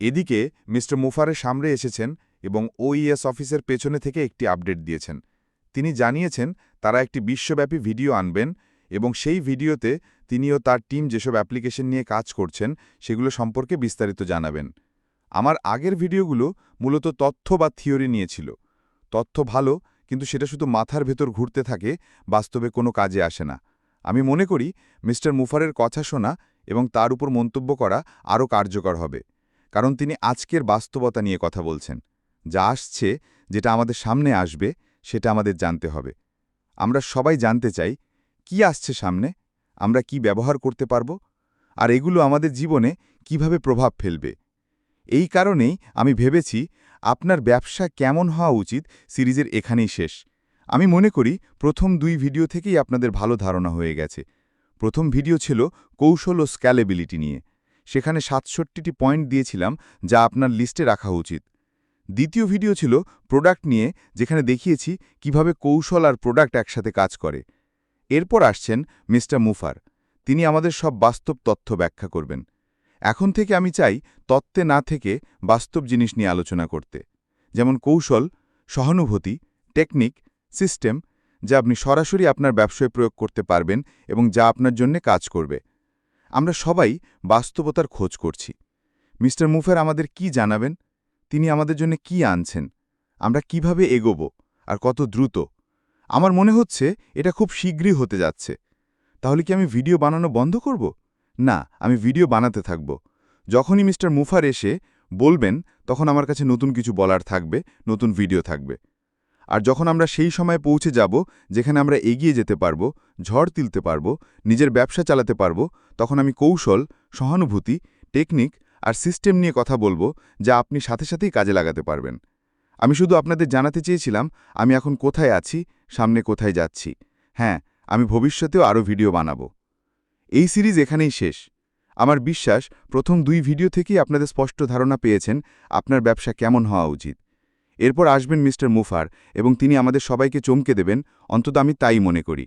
এদিকে মিস্টার মুফারের সামনে এসেছেন এবং ওইএস অফিসের পেছনে থেকে একটি আপডেট দিয়েছেন। তিনি জানিয়েছেন, তারা একটি বিশ্বব্যাপী ভিডিও আনবেন এবং সেই ভিডিওতে তিনিও তার টিম যেসব অ্যাপ্লিকেশন নিয়ে কাজ করছেন, সেগুলো সম্পর্কে বিস্তারিত জানাবেন। আমার আগের ভিডিওগুলো মূলত তথ্য বা থিওরি নিয়েছিল তথ্য ভালো, কিন্তু সেটা শুধু মাথার ভেতর ঘুরতে থাকে, বাস্তবে কোনো কাজে আসে না। আমি মনে করি, মিস্টার মুফারের কথা শোনা এবং তার উপর মন্তব্য করা আরও কার্যকর হবে। কারণ তিনি আজকের বাস্তবতা নিয়ে কথা বলছেন। যা আসছে, যেটা আমাদের সামনে আসবে, সেটা আমাদের জানতে হবে। আমরা সবাই জানতে চাই, কি আসছে সামনে? আমরা কি ব্যবহার করতে পারব? আর এগুলো আমাদের জীবনে কীভাবে প্রভাব ফেলবে? এই কারণেই আমি ভেবেছি, আপনার ব্যবসা কেমন হওয়া উচিত সিরিজের এখানেই শেষ। আমি মনে করি, প্রথম দুই ভিডিও থেকেই আপনাদের ভালো ধারণা হয়ে গেছে। প্রথম ভিডিও ছিল কৌশল ও স্ক্যালেবিলিটি নিয়ে। সেখানে সাতষট্টিটি পয়েন্ট দিয়েছিলাম যা আপনার লিস্টে রাখা উচিত। দ্বিতীয় ভিডিও ছিল প্রোডাক্ট নিয়ে, যেখানে দেখিয়েছি কীভাবে কৌশল আর প্রোডাক্ট একসাথে কাজ করে। এরপর আসছেন মিস্টার মুফার। তিনি আমাদের সব বাস্তব তথ্য ব্যাখ্যা করবেন। এখন থেকে আমি চাই তত্ত্বে না থেকে বাস্তব জিনিস নিয়ে আলোচনা করতে। যেমন কৌশল, সহানুভূতি, টেকনিক, সিস্টেম, যা আপনি সরাসরি আপনার ব্যবসায় প্রয়োগ করতে পারবেন এবং যা আপনার জন্য কাজ করবে। আমরা সবাই বাস্তবতার খোঁজ করছি। মিস্টার মুফার আমাদের কি জানাবেন? তিনি আমাদের জন্য কি আনছেন? আমরা কীভাবে এগোব? আর কত দ্রুত? আমার মনে হচ্ছে এটা খুব শীঘ্রই হতে যাচ্ছে। তাহলে কি আমি ভিডিও বানানো বন্ধ করব? না, আমি ভিডিও বানাতে থাকব। যখনই মিস্টার মুফার এসে বলবেন, তখন আমার কাছে নতুন কিছু বলার থাকবে, নতুন ভিডিও থাকবে। আর যখন আমরা সেই সময় পৌঁছে যাব, যেখানে আমরা এগিয়ে যেতে পারব, ঝড় তুলতে পারব, নিজের ব্যবসা চালাতে পারব, তখন আমি কৌশল, সহানুভূতি, টেকনিক আর সিস্টেম নিয়ে কথা বলব, যা আপনি সাথে সাথেই কাজে লাগাতে পারবেন। আমি শুধু আপনাদের জানাতে চেয়েছিলাম, আমি এখন কোথায় আছি, সামনে কোথায় যাচ্ছি। হ্যাঁ আমি ভবিষ্যতেও আরও ভিডিও বানাবো। এই সিরিজ এখানেই শেষ। আমার বিশ্বাস, প্রথম দুই ভিডিও থেকেই আপনাদের স্পষ্ট ধারণা পেয়েছেন, আপনার ব্যবসা কেমন হওয়া উচিত। এরপর আসবেন মিস্টার মুফার এবং তিনি আমাদের সবাইকে চমকে দেবেন, অন্তত আমি তাই মনে করি।